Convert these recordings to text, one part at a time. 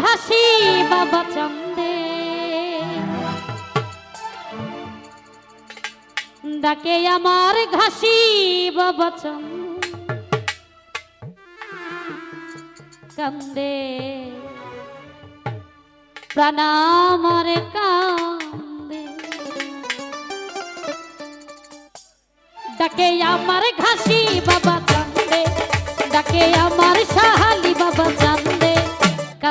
ঘাসি বাবা চন্দে। ডাকে আমার ঘাসি বাবা চন্দে। কান্দে। প্রণামার কান্দে। ডাকে আমার ঘাসি বাবা চন্দে। ডাকে আমার সাহালি বাবা চন্দে।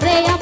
pega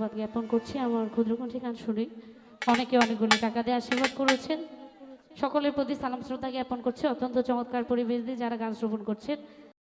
ধন্যবাদ জ্ঞাপন করছি। আমার ক্ষুদ্রকণ্ঠী গান শুনে। অনেকে অনেকগুলি টাকা দিয়ে আশীর্বাদ করেছেন। সকলের প্রতি সালাম, শ্রদ্ধা জ্ঞাপন করছে। অত্যন্ত চমৎকার পরিবেশ দিয়ে যারা গান শ্রবণ করছেন